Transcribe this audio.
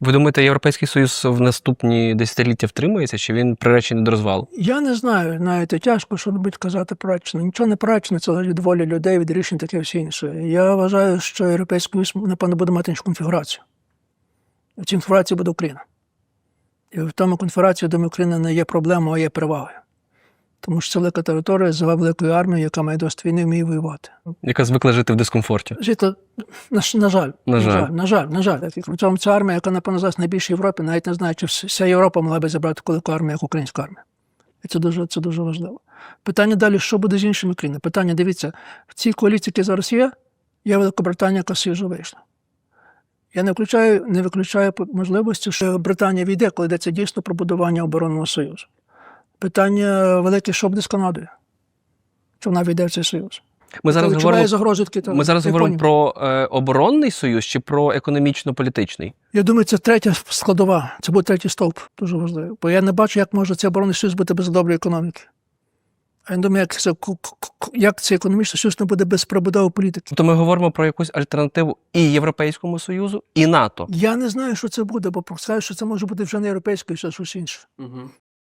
Ви думаєте, Європейський Союз в наступні десятиліття втримується, чи він приречений до розвалу? Я не знаю, навіть тяжко що робити казати прачно. Нічого не прачно, це від волі людей, від рішень таке все інше. Я вважаю, що Європейський Союз, напевно, буде мати іншу конфігурацію. В цій конфігурації буде Україна. І в тому конфігурації, думаю, Україна не є проблемою, а є перевагою. Тому що це велика територія з великою армією, яка має досить війни, вміє воювати. Яка звикла жити в дискомфорті? Жити, на, на жаль, На жаль. на жаль, на жаль. При цьому ця армія, яка, напевно, зараз найбільша в Європі, навіть не знаю, чи вся Європа могла би забрати таку армію, як українська армія. І це дуже, це дуже важливо. Питання далі, що буде з іншими країнами? Питання, дивіться, в цій коаліції, які зараз є, є Великобританія, яка свіжо вийшла. Я не виключаю, не виключаю можливості, що Британія війде, коли йдеться дійсно про будування оборонного союзу. Питання велике, що буде з Канадою? Чи вона війде в цей союз? Ми зараз Чи говоримо, має загрози такі ми зараз говоримо про е, оборонний союз чи про економічно-політичний? Я думаю, це третя складова. Це буде третій стовп, дуже важливо. Бо я не бачу, як може цей оборонний союз бути без доброї економіки. А я думаю, як, це, як цей економічний союз не буде без пробудови політики. Тобто ми говоримо про якусь альтернативу і Європейському Союзу, і НАТО. Я не знаю, що це буде, бо скажу, що це може бути вже не європейський, а щось інше.